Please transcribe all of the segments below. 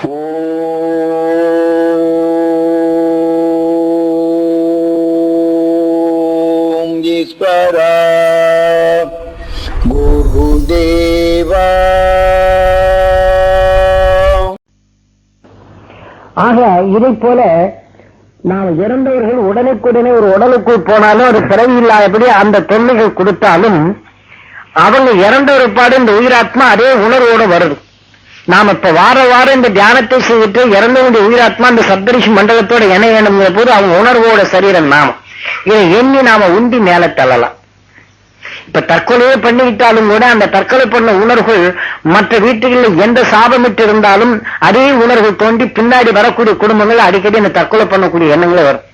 ஓம் ஈஸ்வரா. குருதேவா. ஆக இதை போல நாம் இறந்தவர்கள் உடனுக்குடனே ஒரு உடலுக்குள் போனாலும் ஒரு பிறவி இல்லாதபடி அந்த தொல்லைகள் கொடுத்தாலும் அவங்க இறந்த ஒரு பாடு இந்த உயிராத்மா அதே உணர்வோடு வருது. நாம இப்ப வார வாரம் இந்த தியானத்தை செய்துட்டு இறந்தவனுடைய உயிராத்மா இந்த சப்தரிஷி மண்டலத்தோட இணையணுங்கிற போது அவன் உணர்வோட சரீரம் நாம. இதை எண்ணி நாம உண்டி மேல தள்ளலாம். இப்ப தற்கொலையே பண்ணிக்கிட்டாலும் கூட அந்த தற்கொலை பண்ண உணர்வுகள் மற்ற வீட்டுகளில் எந்த சாபமிட்டு இருந்தாலும் அதே உணர்வு தோண்டி பின்னாடி வரக்கூடிய குடும்பங்கள் அடிக்கடி அந்த தற்கொலை பண்ணக்கூடிய எண்ணங்களே வரும்.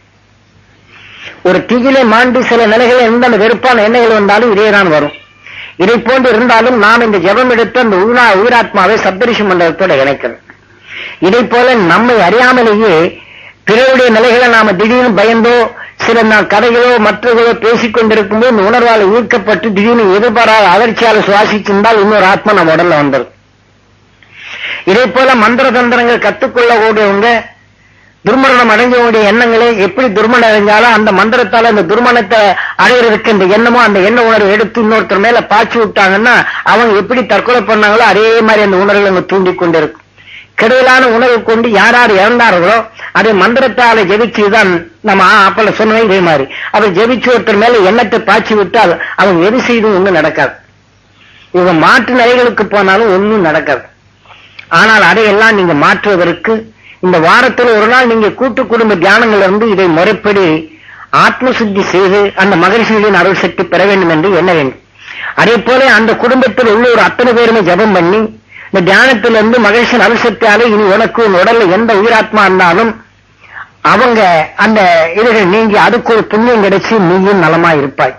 ஒரு தீயிலே மாண்டு சில நிலைகளை இருந்த அந்த வெறுப்பான எண்ணங்கள் வந்தாலும் இதே தான் வரும். இதை போன்று இருந்தாலும் நாம் இந்த ஜபம் எடுத்து அந்த உயிரா உயிராத்மாவை சப்தரிஷி மண்டலத்தோட இணைக்கணும் இதை போல நம்மை அறியாமலேயே பிறருடைய நிலைகளை நாம திடீர்னு பயந்தோ சில நாள் கதைகளோ மற்றவர்களோ பேசிக் கொண்டிருக்கும் போது இந்த உணர்வால் ஈர்க்கப்பட்டு திடீர்னு எதிர்பாராத அதிர்ச்சியால் சுவாசிச்சிருந்தால் இன்னொரு ஆத்மா நம்ம உடல்ல வந்துடும் இதே போல மந்திர தந்திரங்கள் கத்துக்கொள்ள கூடியவங்க துர்மரணம் அடைஞ்சவனுடைய எண்ணங்களை எப்படி துர்மணம் அடைஞ்சாலும் அந்த மந்திரத்தால அந்த துர்மணத்தை அடையிறதுக்கு இந்த எண்ணமோ அந்த எண்ண உணர்வு எடுத்து இன்னொருத்தர் மேல பாய்ச்சி விட்டாங்கன்னா அவங்க எப்படி தற்கொலை பண்ணாங்களோ அதே மாதிரி அந்த உணர்வுகள் அங்க தூண்டி கொண்டிருக்கும். கெடுதலான உணர்வு கொண்டு யார் யார் இறந்தார்களோ அதை மந்திரத்தால ஜெபிச்சுதான் நம்ம அப்பல சொன்னோம் இதே மாதிரி. அதை ஜெபிச்சு ஒருத்தர் மேல எண்ணத்தை பாய்ச்சி விட்டால் அவங்க எது செய்தும் ஒண்ணும் நடக்காது. இவங்க மாற்று நிலைகளுக்கு போனாலும் ஒண்ணும் நடக்காது. ஆனால் அதையெல்லாம் நீங்க மாற்றுவதற்கு இந்த வாரத்தில் ஒரு நாள் நீங்க கூட்டு குடும்ப தியானங்கள் இருந்து இதை முறைப்படி ஆத்ம சுத்தி செய்து அந்த மகரிஷிகளின் அருள் சக்தி பெற வேண்டும் என்று எண்ண வேண்டும். அதே போல அந்த குடும்பத்தில் உள்ள ஒரு அத்தனை பேருமே ஜெபம் பண்ணி இந்த தியானத்திலிருந்து மகரிஷின் அருள் சக்தியாலே இனி உனக்கு உன் உடல்ல எந்த உயிராத்மா இருந்தாலும் அவங்க அந்த இதுகள் நீங்கி அதுக்கு ஒரு புண்ணியம் கிடைச்சி நீயும் நலமா இருப்பாய்.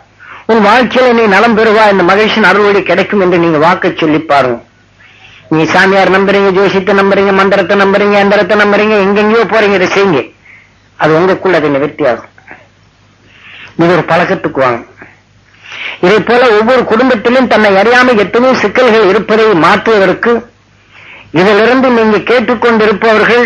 உன் வாழ்க்கையில நீ நலம் பெறுவா இந்த மகிழ்ச்சியின் அருள்வழி கிடைக்கும் என்று நீங்க வாக்கு சொல்லி பாருங்க. நீ சாமியார் நம்புறீங்க ஜோசியத்தை நம்புறீங்க மந்திரத்தை நம்புறீங்க எந்திரத்தை நம்புறீங்க எங்கெங்கயோ போறீங்க இதை செய்யுங்க. அது உங்களுக்குள்ள அது நிவர்த்தி ஆகும். இது ஒரு பழக்கத்துக்கு வாங்க. இதை போல ஒவ்வொரு குடும்பத்திலும் தன்னை அறியாமல் எத்தனையோ சிக்கல்கள் இருப்பதை மாற்றுவதற்கு இதிலிருந்து நீங்க கேட்டுக்கொண்டிருப்பவர்கள்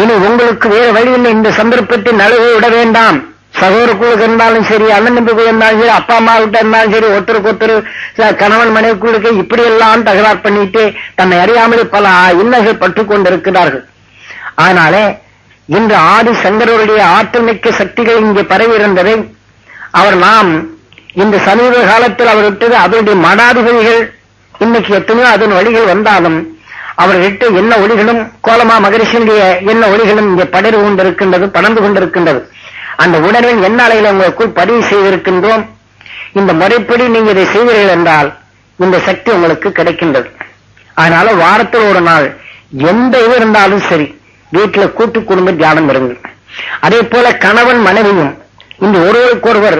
இனி உங்களுக்கு வேறு வழியில் இந்த சந்தர்ப்பத்தை நழுவ விட வேண்டாம். சகோதரக்குழுக்கு இருந்தாலும் சரி அண்ணன் தம்பிக்கு இருந்தாலும் சரி அப்பா அம்மா கிட்ட இருந்தாலும் சரி ஒருத்தருக்கு ஒருத்தர் கணவன் மனைவிக்குழுக்கு இப்படி எல்லாம் தகராறு பண்ணிட்டு தன்னை அறியாமலே பல இன்னல்கள் பட்டு கொண்டிருக்கிறார்கள் அதனாலே இன்று ஆதி சங்கரருடைய ஆற்றமிக்க சக்திகள் இங்கே பரவி இருந்ததை அவர் நாம் இந்த சமீப காலத்தில் அவர் விட்டது அதனுடைய மடாதிபதிகள் இன்னைக்கு எத்தனையோ அதன் வழிகள் வந்தாலும் அவர்கிட்ட என்ன ஒளிகளும் கோலமா மகரிஷியுடைய என்ன ஒளிகளும் இங்கே படர்வு கொண்டிருக்கின்றது படர்ந்து கொண்டிருக்கின்றது. அந்த உணர்வின் என்ன உங்களுக்குள் பதிவு செய்திருக்கின்றோம். இந்த முறைப்படி நீங்க இதை செய்வீர்கள் என்றால் இந்த சக்தி உங்களுக்கு கிடைக்கின்றது. அதனால வாரத்தில் ஒரு நாள் எந்த இது இருந்தாலும் சரி வீட்டுல கூட்டு குடும்ப தியானம் இருங்க அதே போல கணவன் மனைவியும் இந்த ஒருவருக்கொருவர்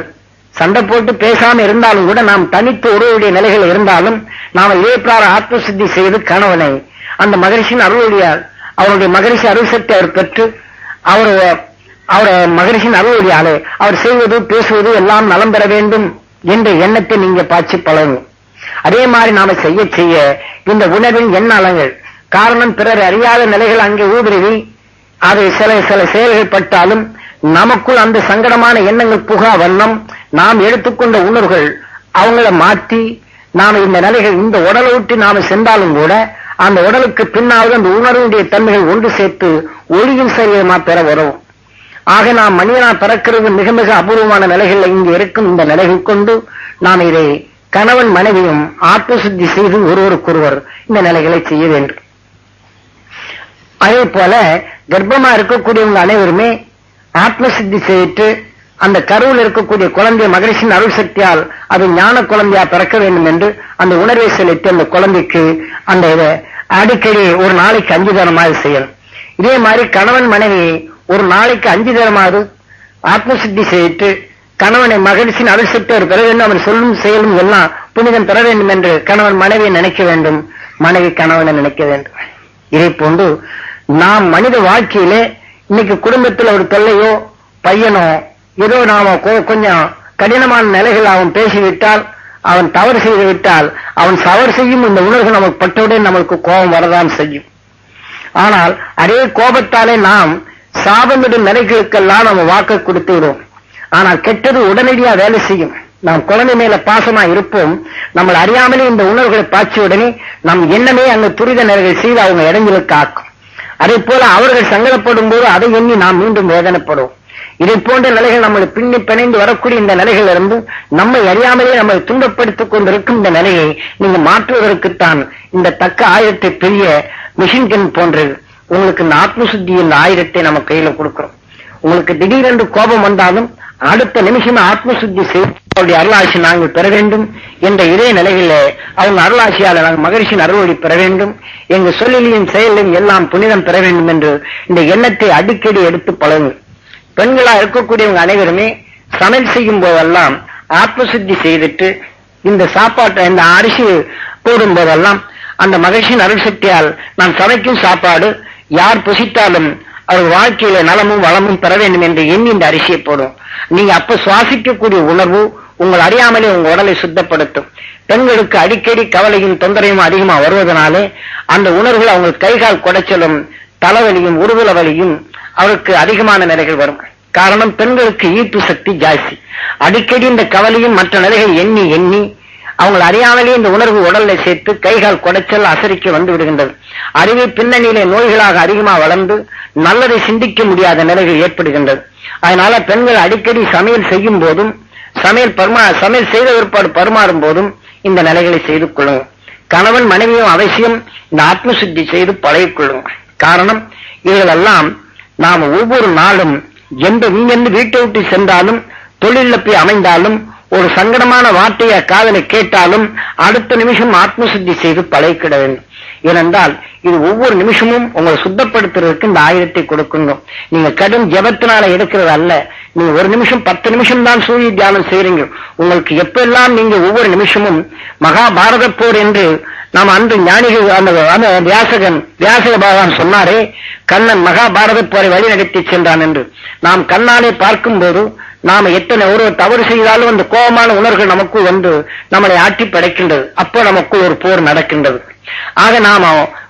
சண்டை போட்டு பேசாம இருந்தாலும் கூட நாம் தனித்து ஒருவருடைய நிலைகள் இருந்தாலும் நாம் இதே பிரார ஆத்ம சித்தி செய்து கணவனை அந்த மகரிஷின் அருளுடைய அவருடைய மகரிஷி அருள் சக்தி அவர் பெற்று அவர் அவர் மகரிஷின் ஆளு அவர் செய்வது பேசுவது எல்லாம் நலம் பெற வேண்டும் என்ற எண்ணத்தை நீங்க பாய்ச்சி பழகும் அதே மாதிரி நாம செய்ய செய்ய இந்த உணர்வின் எண்ணங்கள் காரணம் பிறர் அறியாத நிலைகள் அங்கே ஊடுருவி அது சில சில செயல்கள் பட்டாலும் நமக்குள் அந்த சங்கடமான எண்ணங்கள் புகா வண்ணம் நாம் எடுத்துக்கொண்ட உணர்வுகள் அவங்கள மாற்றி நாம இந்த நிலைகள் இந்த உடலை விட்டு நாம சென்றாலும் கூட அந்த உடலுக்கு பின்னாவது அந்த உணர்வுடைய தன்மைகள் ஒன்று சேர்த்து ஒளியின் சரியமா பெற வரும். ஆக நாம் மனிதனா பிறக்கிறது மிக மிக அபூர்வமான நிலைகள் இங்கு இருக்கும் இந்த நிலைகள் கொண்டு நாம் இதை கணவன் மனைவியும் ஆத்மசுத்தி செய்து ஒருவருக்கொருவர் இந்த நிலைகளை செய்ய வேண்டும். அதே போல கர்ப்பமா இருக்கக்கூடியவங்க அனைவருமே ஆத்மசித்தி செய்து அந்த கருவில் இருக்கக்கூடிய குழந்தை மகரிஷின் அருள் சக்தியால் அது ஞான குழந்தையா பிறக்க வேண்டும் என்று அந்த உணர்வை செலுத்தி அந்த குழந்தைக்கு அந்த இதை அடிக்கடி ஒரு நாளைக்கு அஞ்சு தரமாக செய்யணும். இதே மாதிரி கணவன் மனைவி ஒரு நாளைக்கு அஞ்சு தரமாவது ஆத்மசித்தி செய்து கணவனை மகிழ்ச்சியின் அருள் சக்தி பெற வேண்டும் அவன் சொல்லும் செயலும் எல்லாம் புனிதம் பெற வேண்டும் என்று கணவன் மனைவியை நினைக்க வேண்டும். மனைவி கணவனை நினைக்க வேண்டும். இதை போன்று நாம் மனித வாழ்க்கையிலே இன்னைக்கு குடும்பத்தில் ஒரு தொல்லையோ பையனோ ஏதோ நாம கொஞ்சம் கடினமான நிலைகள் அவன் பேசிவிட்டால் அவன் தவறு செய்து விட்டால் அவன் தவறு செய்யும் இந்த உணர்வு நமக்கு பட்டவுடன் நமக்கு கோபம் வரதான் செய்யும். ஆனால் அதே கோபத்தாலே நாம் சாபமிடும் நிலைகளுக்கெல்லாம் நம்ம வாக்கு கொடுத்து விடுவோம். ஆனால் கெட்டது உடனடியா வேலை செய்யும். நாம் குழந்தை மேல பாசமா இருப்போம். நம்மளை அறியாமலே இந்த உணர்வுகளை பாய்ச்சிய உடனே நம் எண்ணமே அங்கு துரித நிலைகள் செய்து அவங்க இடைஞ்சலுக்கு ஆக்கும் அதே போல அவர்கள் சங்கடப்படும் போது அதை எண்ணி நாம் மீண்டும் வேதனைப்படுவோம். இதை போன்ற நிலைகள் நம்மளை பின்னி பிணைந்து வரக்கூடிய இந்த நிலைகள் இருந்து நம்மை அறியாமலே நம்மை துன்பப்படுத்திக் கொண்டிருக்கும் இந்த நிலையை நீங்க மாற்றுவதற்குத்தான் இந்த தக்க ஆயத்தை பெரிய மிஷின்கன் போன்றது. உங்களுக்கு இந்த ஆத்ம சுத்தி இந்த ஆயிரத்தை நம்ம கையில கொடுக்கிறோம். உங்களுக்கு திடீரென்று கோபம் வந்தாலும் அடுத்த நிமிஷமே ஆத்ம சுத்தி அருளாட்சி அருளாசி நாங்கள் பெற வேண்டும். என்ற இதே நிலையில அவங்க அருளாசியால் நாங்கள் மகிழ்ச்சியின் அருள்வழி பெற வேண்டும். எங்க சொல்லிலையும் செயலிலும் எல்லாம் புனிதம் பெற வேண்டும் என்று இந்த எண்ணத்தை அடிக்கடி எடுத்து பழகு பெண்களா இருக்கக்கூடியவங்க அனைவருமே சமையல் செய்யும் போதெல்லாம் ஆத்ம சுத்தி செய்துட்டு இந்த சாப்பாட்டை இந்த அரிசி போடும் போதெல்லாம் அந்த மகிழ்ச்சியின் அருள் சக்தியால் நான் சமைக்கும் சாப்பாடு யார் புசித்தாலும் அவர் வாழ்க்கையில நலமும் வளமும் பெற வேண்டும் என்று எண்ணி இந்த அரிசியை போடும். நீங்க அப்ப சுவாசிக்கக்கூடிய உணர்வு உங்கள் அறியாமலே உங்க உடலை சுத்தப்படுத்தும். பெண்களுக்கு அடிக்கடி கவலையும் தொந்தரையும் அதிகமா வருவதனாலே அந்த உணர்வுகள் அவங்க கைகால் குடைச்சலும் தலைவலியும் உருவல வலியும் அவருக்கு அதிகமான நிலைகள் வரும். காரணம் பெண்களுக்கு ஈர்ப்பு சக்தி ஜாஸ்தி. அடிக்கடி இந்த கவலையும் மற்ற நிலைகள் எண்ணி எண்ணி அவங்களை அறியாமலே இந்த உணர்வு உடல்ல சேர்த்து கைகால் குடைச்சல் அசரிக்க வந்து விடுகின்றது. அறிவு பின்னணியிலே நோய்களாக அதிகமா வளர்ந்து நல்லதை சிந்திக்க முடியாத நிலைகள் ஏற்படுகின்றது. அதனால பெண்கள் அடிக்கடி சமையல் செய்யும் போதும் சமையல் பருமா சமையல் செய்த பிற்பாடு பருமாறும் போதும் இந்த நிலைகளை செய்து கொள்ளுங்க. கணவன் மனைவியும் அவசியம் இந்த ஆத்ம சுத்தி செய்து பழகிக்கொள்ளுங்க காரணம் இவைகளெல்லாம் நாம் ஒவ்வொரு நாளும் எந்த இங்கிருந்து வீட்டை விட்டு சென்றாலும் தொழில போய் அமைந்தாலும் ஒரு சங்கடமான வார்த்தையை காதலை கேட்டாலும் அடுத்த நிமிஷம் ஆத்மசுத்தி செய்து பழகிக்கிட வேண்டும். ஏனென்றால் இது ஒவ்வொரு நிமிஷமும் உங்களை சுத்தப்படுத்துறதுக்கு இந்த ஆயுதத்தை கொடுக்கணும். நீங்க கடும் ஜபத்தினால எடுக்கிறது அல்ல. நீங்க ஒரு நிமிஷம் பத்து நிமிஷம் தான் சூரிய தியானம் செய்யறீங்க உங்களுக்கு எப்பெல்லாம் நீங்க ஒவ்வொரு நிமிஷமும் மகாபாரத போர் என்று நாம் அன்று ஞானிகள் அந்த வியாசகன் வியாசக பகவான் சொன்னாரே கண்ணன் மகாபாரத போரை வழி நடத்தி சென்றான் என்று. நாம் கண்ணாலே பார்க்கும்போது நாம எத்தனை ஒரு தவறு செய்தாலும் அந்த கோபமான உணர்வு நமக்குள் வந்து நம்மளை ஆட்டி படைக்கின்றது. அப்போ நமக்குள் ஒரு போர் நடக்கின்றது. ஆக நாம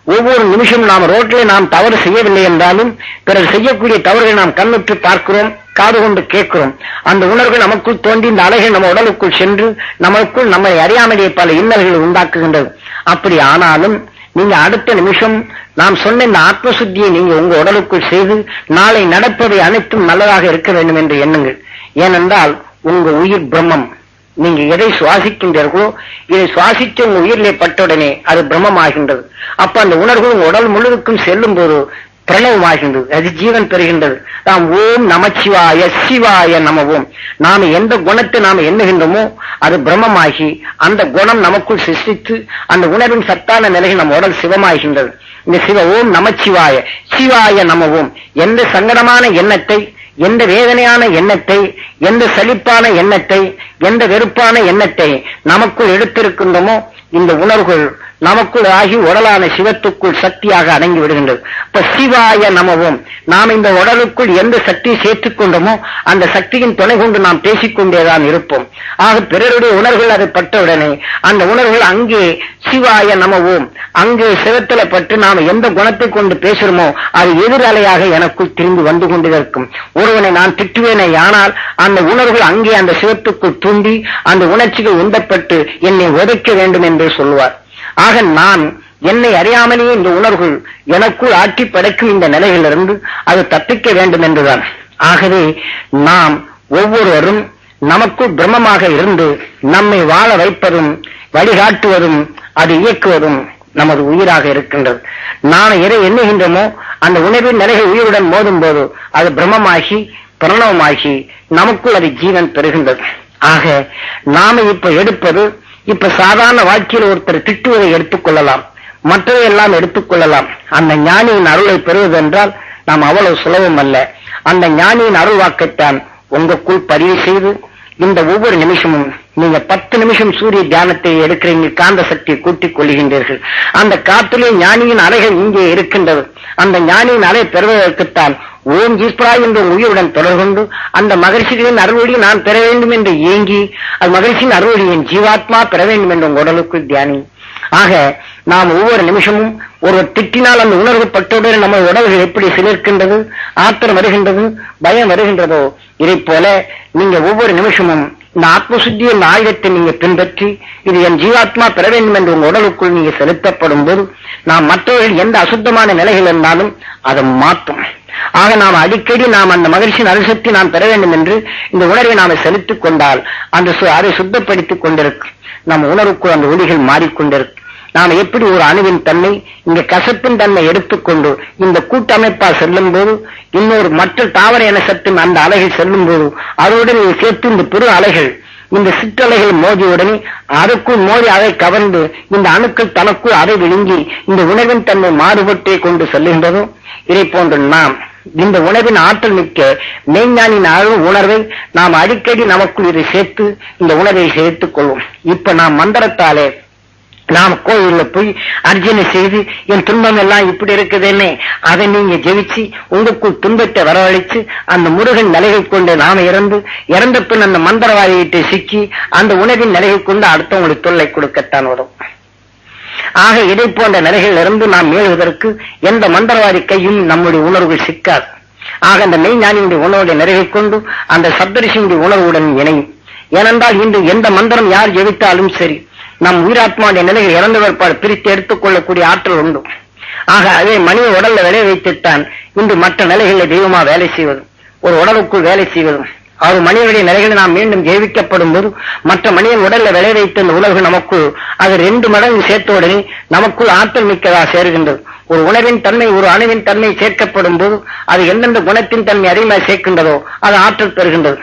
ஒவ்வொரு நிமிஷம் நாம் ரோட்டிலே நாம் தவறு செய்யவில்லை என்றாலும் பிறர் செய்யக்கூடிய தவறுகளை நாம் கண்ணுற்று பார்க்கிறோம் காது கொண்டு கேட்கிறோம். அந்த உணர்வு நமக்குள் தோன்றி இந்த அலைகள் நம்ம உடலுக்குள் சென்று நமக்குள் நம்மை அறியாமலேயே பல இன்னல்களை உண்டாக்குகின்றது. அப்படி ஆனாலும் நீங்க அடுத்த நிமிஷம் நாம் சொன்ன இந்த ஆத்மசுத்தியை நீங்க உங்க உடலுக்குள் செய்து நாளை நடப்பதை அனைத்தும் நல்லதாக இருக்க வேண்டும் என்று எண்ணுங்கள். ஏனென்றால் உங்க உயிர் பிரம்மம். நீங்க எதை சுவாசிக்கின்றீர்களோ இதை சுவாசித்து உங்க உயிரிலே பட்டவுடனே அது பிரம்மமாகின்றது. அப்ப அந்த உணர்வு உங்க உடல் முழுவதுக்கும் செல்லும் போது பிரணவமாகின்றது. அது ஜீவன் பெறுகின்றது. நாம் ஓம் நமச்சிவாய சிவாய நம ஓம் நாம எந்த குணத்தை நாம் எண்ணுகின்றோமோ அது பிரம்மமாகி அந்த குணம் நமக்குள் சிருஷ்டித்து அந்த உணர்வின் சத்தான நிலையில் நம் உடல் சிவமாகின்றது. இந்த சிவ ஓம் நமச்சிவாய சிவாய நம ஓம் எந்த சங்கடமான எண்ணத்தை எந்த வேதனையான எண்ணத்தை எந்த சலிப்பான எண்ணத்தை எந்த வெறுப்பான எண்ணத்தை நமக்குள் எடுத்திருக்கின்றோமோ இந்த உணர்வுகள் நமக்குள் ஆகி உடலான சிவத்துக்குள் சக்தியாக அடங்கி விடுகின்றது. இப்ப சிவாய நமவும் நாம் இந்த உடலுக்குள் எந்த சக்தியை சேர்த்துக் கொண்டோமோ அந்த சக்தியின் துணை கொண்டு நாம் பேசிக்கொண்டேதான் இருப்போம். ஆக பிறருடைய உணர்வுகள் அது பட்டவுடனே அந்த உணர்வுகள் அங்கே சிவாய நமவும் அங்கே சிவத்தில பட்டு நாம் எந்த குணத்தை கொண்டு பேசுறோமோ அது எதிரலையாக எனக்குள் திரும்பி வந்து கொண்டிருக்கும் ஒருவனை நான் திட்டுவேனே ஆனால் அந்த உணர்வுகள் அங்கே அந்த சிவத்துக்குள் தூண்டி அந்த உணர்ச்சிகள் உந்தப்பட்டு என்னை உதைக்க வேண்டும் என்று சொல்வார் ஆக நான் என்னை அறியாமலேயே இந்த உணர்வுகள் எனக்குள் ஆட்டி படைக்கும் இந்த நிலையிலிருந்து அது தப்பிக்க வேண்டும் என்றுதான். ஆகவே நாம் ஒவ்வொருவரும் நமக்குள் பிரம்மமாக இருந்து நம்மை வாழ வைப்பதும் வழிகாட்டுவதும் அது இயக்குவதும் நமது உயிராக இருக்கின்றது. நாம் எதை எண்ணுகின்றோமோ அந்த உணர்வின் நிலைகள் உயிருடன் மோதும் போது அது பிரம்மமாகி பிரணவமாகி நமக்குள் அது ஜீவன் பெறுகின்றது. ஆக நாம இப்ப எடுப்பது இப்ப சாதாரண வாழ்க்கையில் ஒருத்தர் திட்டுவதை எடுத்துக்கொள்ளலாம் மற்றவை எல்லாம் எடுத்துக்கொள்ளலாம் அந்த ஞானியின் அருளை பெறுவதென்றால் நாம் அவ்வளவு சுலபம் அல்ல. அந்த ஞானியின் அருள் வாக்கைத்தான் உங்களுக்குள் பதிவு செய்து இந்த ஒவ்வொரு நிமிஷமும் நீங்க பத்து நிமிஷம் சூரிய தியானத்தை எடுக்கிறீங்க காந்த சக்தியை கூட்டிக் கொள்கின்றீர்கள். அந்த காத்திலே ஞானியின் அலைகள் இங்கே இருக்கின்றது. அந்த ஞானியின் அலை பெறுவதற்குத்தான் ஓம் ஈஸ்வரா என்ற உயிருடன் தொடர்கொண்டு அந்த மகிழ்ச்சிகளின் அருள்வழி நான் பெற வேண்டும் என்று ஏங்கி அது மகிழ்ச்சியின் அருள்வழி என் ஜீவாத்மா பெற வேண்டும் என்ற உங்க தியானி. ஆக நாம் ஒவ்வொரு நிமிஷமும் ஒருவர் திட்டினால் அந்த உணர்வு பட்டவுடன் நம்ம உடல்கள் எப்படி சிலிர்க்கின்றது ஆத்திரம் வருகின்றது பயம் வருகின்றதோ இதைப் போல நீங்க ஒவ்வொரு நிமிஷமும் இந்த ஆத்மசுத்தி என்ற ஆயுதத்தை நீங்க பின்பற்றி இது என் ஜீவாத்மா பெற வேண்டும் என்று உங்க உடலுக்குள் நீங்க செலுத்தப்படும் போது நாம் மற்றவர்கள் எந்த அசுத்தமான நிலைகள் இருந்தாலும் அதை மாற்றும் ஆக நாம் அடிக்கடி நாம் அந்த மகிழ்ச்சியின் அரிசக்தி நாம் பெற வேண்டும் என்று இந்த உணர்வை நாம் செலுத்திக் கொண்டால் அந்த அதை சுத்தப்படுத்திக் கொண்டிருக்கும் நம் உணர்வுக்குள் அந்த ஒளிகள் மாறிக்கொண்டிருக்கும் நாம் எப்படி ஒரு அணுவின் தன்மை இங்க கசப்பின் தன்மை எடுத்துக்கொண்டு இந்த கூட்டமைப்பா செல்லும் போது இன்னொரு மற்ற தாவர என சத்தின் அந்த அலைகள் செல்லும் போது அதோடு சேர்த்து இந்த பெரு அலைகள் இந்த சிற்றலைகள் மோதியுடனே அதற்குள் மோதி அதை கவர்ந்து இந்த அணுக்கள் தனக்குள் அதை விழுங்கி இந்த உணவின் தன்மை மாறுபட்டே கொண்டு செல்கின்றதும் இதை போன்று நாம் இந்த உணவின் ஆற்றல் மிக்க மெய்ஞானின் அளவு உணர்வை நாம் அடிக்கடி நமக்குள் இதை சேர்த்து இந்த உணவை சேர்த்துக் கொள்வோம். இப்ப நாம் மந்திரத்தாலே நாம் கோயில்ல போய் அர்ஜனை செய்து என் துன்பம் எல்லாம் இப்படி இருக்குதுன்னு அதை நீங்க ஜெயிச்சு உங்களுக்குள் துன்பத்தை வரவழைச்சு அந்த முருகன் நிலையை கொண்டு நாம இறந்து இறந்த பின் அந்த மந்திரவாதியிட்ட சிக்கி அந்த உணவின் நிலைகள் கொண்டு அடுத்தவங்களுக்கு தொல்லை கொடுக்கத்தான் வரும். ஆக இதை போன்ற நிலைகளில் இருந்து நாம் மீளுவதற்கு எந்த மந்திரவாதி கையும் நம்முடைய உணர்வுகள் சிக்காது. ஆக அந்த மெய்ஞானியுடைய உணர்வுடைய நிறைவை கொண்டு அந்த சப்தரிஷியுடைய உணர்வுடன் இணையும். ஏனென்றால் இன்று எந்த மந்திரம் யார் ஜெயித்தாலும் சரி நம் உயிராத்மாவுடைய நிலையை இறந்து பிற்பாடு பிரித்து எடுத்துக் கொள்ளக்கூடிய ஆற்றல் உண்டு. ஆக அதே மனித உடல்ல விளைய வைத்துத்தான் இன்று மற்ற நிலைகளில் தெய்வமா வேலை செய்வது ஒரு உடலுக்குள் வேலை செய்வதும் அவர் மனிதனுடைய நிலைகளை நாம் மீண்டும் ஜெயிக்கப்படும் போது மற்ற மனிதன் உடல்ல விளை வைத்த இந்த உணர்வு நமக்கு அது ரெண்டு மடங்கு சேர்த்த உடனே நமக்குள் ஆற்றல் மிக்கதா சேருகின்றது. ஒரு உணவின் தன்மை ஒரு அணுவின் தன்மை சேர்க்கப்படும் போது அது எந்தெந்த குணத்தின் தன்மை அதிகமாக சேர்க்கின்றதோ அது ஆற்றல் பெறுகின்றது.